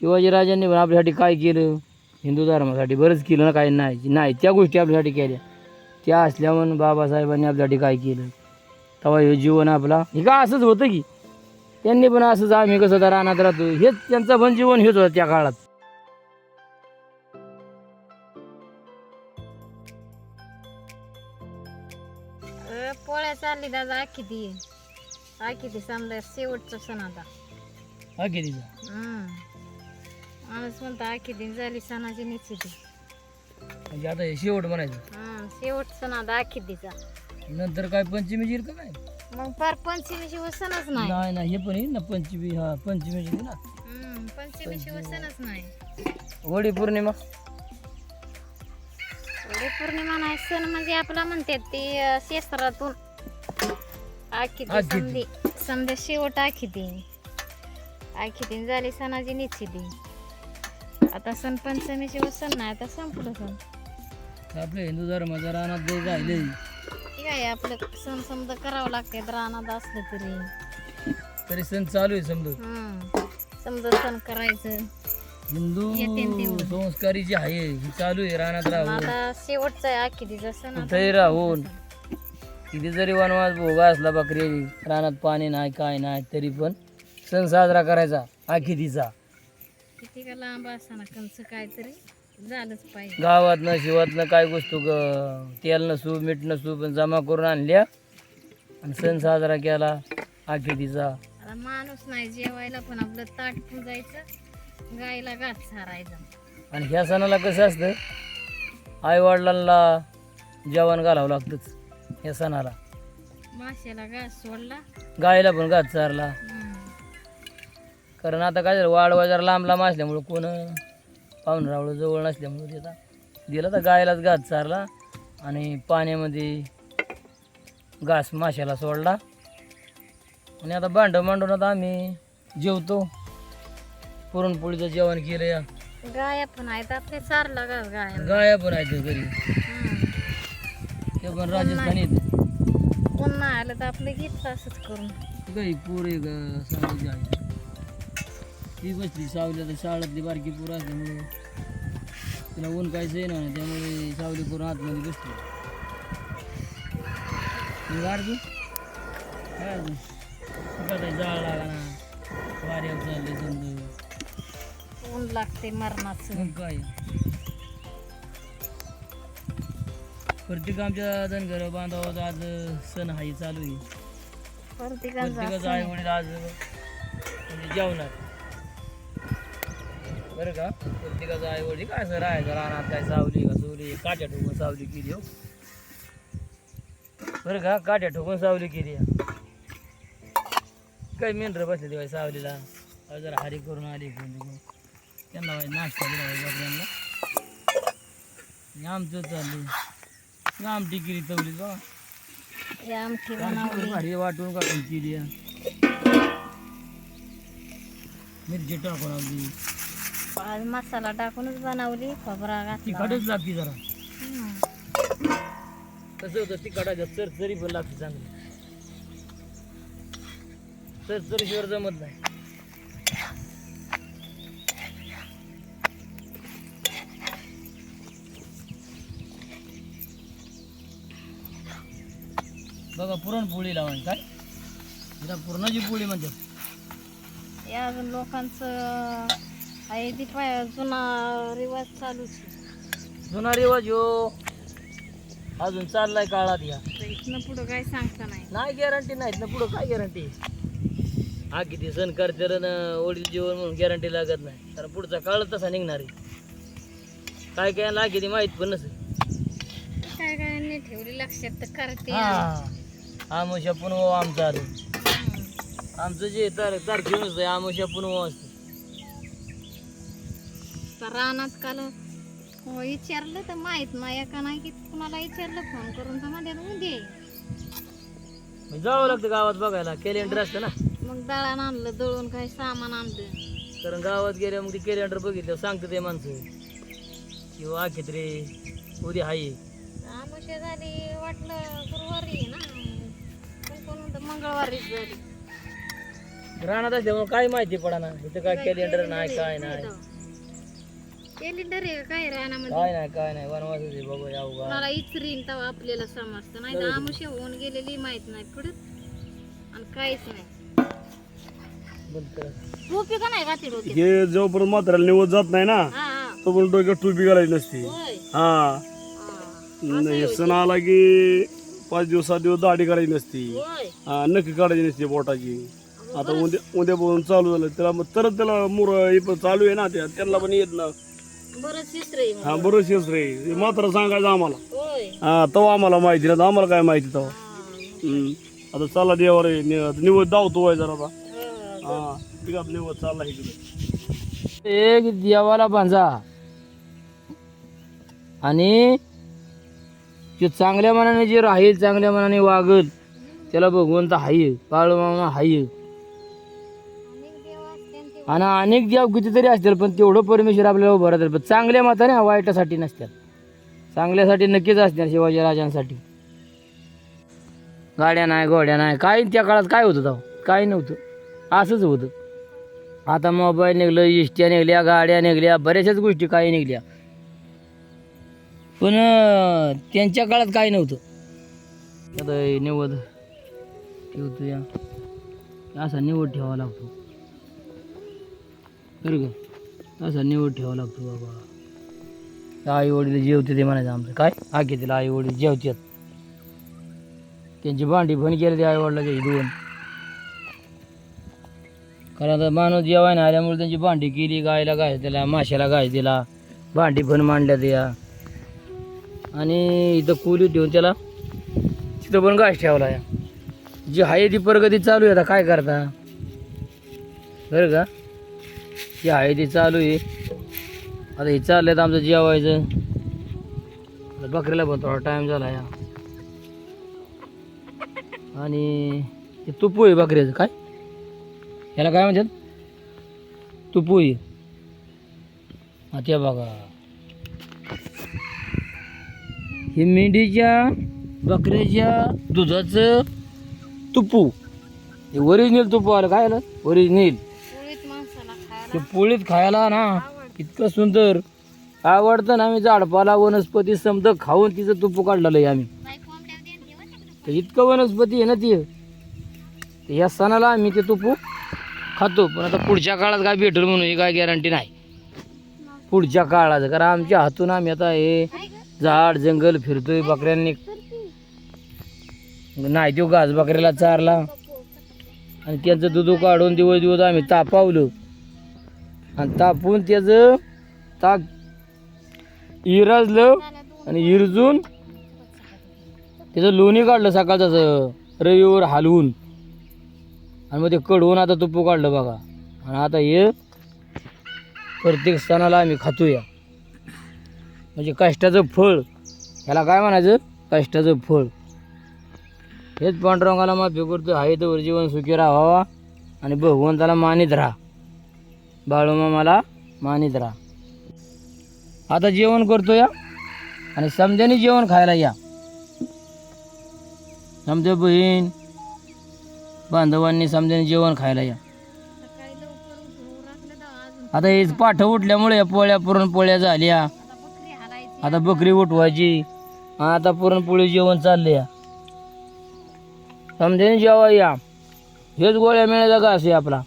शिवाजीराजांनी पण आपल्यासाठी काय केलं? हिंदू धर्मासाठी बरंच केलं ना काही नाही. नाही त्या गोष्टी आपल्यासाठी केल्या. त्या असल्या म्हणून बाबासाहेबांनी आपल्यासाठी काय केलं? तेव्हा हे जीवन आपला हे का असंच होतं की? त्यांनी पण असंच आम्ही कसं तर रानात राहतो. हेच त्यांचं पण जीवन हेच होतं त्या काळात. पोळ्या चालली दादा आखी ती. आखी ती समजा शेवटचा सण आता. हा हम्म. माणूस म्हणतो आखी दिन झाली सणाची निश्चिती. म्हणजे आता हे शेवट म्हणायचं. हा शेवट सण आता आखी दिचा नंतर काय पंचमी का काय मग फार पंचमी शिवाय सणच नाही. नाही नाही हे पण येईल ना पंचमी हा पंचमी ना. हम्म, पंचमी शिवाय सणच नाही. होळी पौर्णिमा. एवढे पौर्णिमा नाही सण म्हणजे आपला म्हणतात ते अ, शेस्त्रातून आखी ती आखी ती. समधी समजा शेवट आखी ती आखी ती झाली सणाची निश्चिती. आता सण पंचमी शिवाय सण नाही आता संपलं सण. आपल्या हिंदू धर्माचा रानात जे राहिले. ठीक आहे आपलं सण समजा करावं लागते रानात असलं तरी. तरी सण चालू आहे समजा. हम्म. समजा सण करायचं. हिंदू येते न तेवढं. संस्कारी जी आहे ही चालू आहे रानात राहून. आता शेवटचा आहे आखीचा सण आता. कुठेही राहून. किती जरी वनवास भोगा असला बकरी रानात पाणी नाही काय नाही तरी पण सण साजरा करायचा आखितीचा किती का लांब असताना कंच काहीतरी झालंच पाहिजे. गावातनं शिवातनं काय गोष्ट ग- तेल नसू मीठ नसू पण जमा करून आणल्या आणि सण साजरा केला आखितीचा आता माणूस नाही जेवायला पण आपलं ताट पुजायचं गायला घात सारायचा. आणि ह्या सणाला कसं असतं? आई वडिलांना जेवण घालावं लागतंच ह्या सणाला. माश्याला घास सोडला. गायला पण घात चारला. कारण आता काय झालं वाढवा जरा लांब लांब असल्यामुळं कोण पाहुणं रावळं जवळ नसल्यामुळं त्याचा दिला तर गायलाच घात चारला आणि पाण्यामध्ये घास माशाला सोडला. आणि आता भांडं मांडून आता आम्ही जेवतो. पुरणपोळीचं जेवण केलं या गाया पण आहेत आपले चारला गा गाया. गाया पण आहेत घरी. ते पण राजस्थानी आहेत. कोण नाही आलं तर आपलं घेतलं असंच करून. गाई पोर सावलीची आहे ती बसली सावली आता शाळातली बारकी पोरं असल्यामुळे तिला ऊन काहीच येणार नाही त्यामुळे सावली करून आतमध्ये बसली. मग अर्जू काय अजून? काय जाळ लागा ना. वाऱ्यावर चाललंय समजा ऊन लागते मरणाचं. मग काय? प्रत्येक आमच्या धनगर बांधवाचा आज सण हा चालू आहे. प्रत्येकाचं आई. वडील आज म्हणजे जेवणार. बरं का? प्रत्येकाचं आई वडील काय असं राहायचं रानात काय सावली का सोली काट्या ठोकून सावली केली हो. बरं का? काट्या ठोकून सावली केली. काय मेंढर बसले तेव्हा सावलीला? अहो जरा हारी करून आली त्यांना नाश्ता दिला आणि आमचं चाललं आमटी केली तवली आमटी बनवली. भारी वाटून काढून केली. आहे. मिरची टाकून आपली आज मसाला टाकूनच बनवली खोबरा घातला. तिखटच लागते जरा. कसं होतं तिखटाचं चरचरी पण लागते चांगली. चरचरीशिवाय जमत नाही. बघा पुरणपोळी लावायची काय? तिला पुरणाची पोळी म्हणतात. अजून लोकांचं आहे ती जुना रिवाज चालूच आहे. जुना रिवाज हो. अजून चाललाय काळात या. इथनं पुढं काय सांगता नाही. नाही गॅरंटी नाहीत ना पुढं काय गॅरंटी हा किती सण करते ओढील जीवन म्हणून गॅरंटी लागत नाही. कारण पुढचा काळ तसा निघणार आहे. काय काय ना किती माहीत पण नसेल. काय काय नाही ठेवली लक्षात तर करते. आमुषा पुनव आमचं आलं. आमचं जे तार नसतं आमुषा पुनव असतं. तर रानात काल हो, विचारलं तर माहीत नाही का नाही की कुणाला विचारलं? फोन करून तर मध्ये उद्या जावं लागतं गावात बघायला. कॅलेंडर असतं ना. मग दळण आणलं दळून काही सामान आणलं. कारण गावात गेल्या मग ते कॅलेंडर बघितलं सांगतं ते माणसं. किंवा आखित रे. उद्या हाय. आमुष्या झाली वाटलं गुरुवारी ना. कोण म्हणतं मंगळवारीच झाली. राहणार असल्यामुळे काय माहिती पडा ना इथं काय कॅलेंडर नाही काय नाही. कॅलेंडर आहे का? काय रानामध्ये? काय नाही काय नाही. वनवासच आहे. बाबा यावं गा. कोणाला इचरीन तेव्हा आपल्याला समजतं. नाही तर आमुष्य होऊन गेलेली माहीत नाही पुढे. आणि काहीच नाही. बंद करा. टोपी का नाही घातली डोक्यात? हे जोपर्यंत म्हाताऱ्याला निवत जात नाही ना हा हा. तोपर्यंत डोक्यात टोपी घालायची नसती. होय. हा. हा. नाही, सण आला की पाच दिवस सात दिवस दाढी करायची नसती. होय. हा नक्की काढायची नसती बोटाची आता उद्या उद्यापासून चालू झालं. त्याला मग तरच त्याला मुर हे पण चालू आहे ना त्या त्यांना पण येत ना. बरं शिस्त्र आहे. हा बरं शेस रे हे मात्र सांगायचं आम्हाला. हा तेव्हा आम्हाला माहिती नाही आम्हाला काय माहिती तेव्हा. हम्म. आता चला देवावर हे नि- निवड धावतो व्हाय जरा आता. हा. ठीक आहे निवड चालला इकडे. एक देवाला बांधा. आणि जे चांगल्या मनाने जे राहील चांगल्या मनाने वागल त्याला भगवंत हाय मामा हाय. देव आणि अनेक देव कितीतरी असतील पण तेवढं परमेश्वर आपल्याला उभं राहतात. पण चांगल्या माता ना वाईटासाठी नसतात. चांगल्यासाठी नक्कीच असणार शिवाजी राजांसाठी. गाड्या नाही घोड्या नाही काय त्या काळात काय होतं तो काही नव्हतं. असंच होतं. आता मोबाईल निघलं इष्ट्या निघल्या गाड्या निघल्या बऱ्याचशाच गोष्टी काही निघल्या. पण त्यांच्या काळात काही नव्हतं. आता निवड ठेवतो या असा निवड ठेवावा लागतो. बरं का? असा निवड ठेवावा लागतो बाबा. आई वडील जेवते ते म्हणायचं आमचं. काय? आखे तिला आई वडील जेवतात. त्यांची भांडी पण केली ते आई वडिलाच्या दोन. कारण आता माणूस जेवायला आल्यामुळे त्यांची भांडी केली गायला गाय दिला माशाला गाय दिला. भांडी पण मांडल्या त्या. आणि इथं कोली ठेवून त्याला तिथं पण घास ठेवला या. जी आहे ती प्रगती चालू आहे आता काय करता? बरं का? जी आहे ती चालू आहे. आता हे चाललंय तर आमचं जेवायचं. बकरीला पण थोडा टाईम झाला या. आणि ते तुपू आहे बकऱ्याचं काय? याला काय म्हणतात? तुपू आहे. हा ते बघा. हे मेंढीच्या बकऱ्याच्या दुधाचं तुपू. हे ओरिजिनल तुपू आलं. काय आलं? ओरिजिनल ते पोळीत खायला ना इतकं सुंदर. आवडतं ना आम्ही झाडपाला वनस्पती समजा खाऊन तिचं तुपू काढलेलं आहे आम्ही. तर इतकं वनस्पती आहे ना ती. तर या सणाला आम्ही ते तुपू खातो. पण आता पुढच्या काळात काय भेटेल म्हणून ही काय गॅरंटी नाही. पुढच्या काळात कारण आमच्या हातून आम्ही आता हे झाड जंगल फिरतोय बकऱ्यांनी. नाही तो घास बकऱ्याला चारला. आणि त्यांचं दूध काढून दिवस दिवस आम्ही तापावलं. आणि तापून त्याचं ताक इरजलं आणि इरजून त्याचं लोणी काढलं सकाळचं रविवर हालवून. आणि मग ते कडवून आता तुप्पू काढलं बघा. आणि आता हे प्रत्येक सणाला आम्ही खातोया. म्हणजे कष्टाचं फळ. ह्याला काय म्हणायचं? कष्टाचं फळ. हेच पांडुरंगाला माफी करतो आहे तर जीवन सुखी राहावा. आणि भगवंताला मानित राहा. बाळूमामाला मानित राहा. आता जेवण करतो या आणि समजाने जेवण खायला या. समजा बहीण बांधवांनी समजाने जेवण खायला या. आता हे पाठ उठल्यामुळे या पोळ्या पुरणपोळ्या झाल्या. आता बकरी आता बकरी उठवायची आता पुरणपोळी जेवण चालले या. समजेन जेवा या हेच गोळ्या मिळायचा का असे आपला.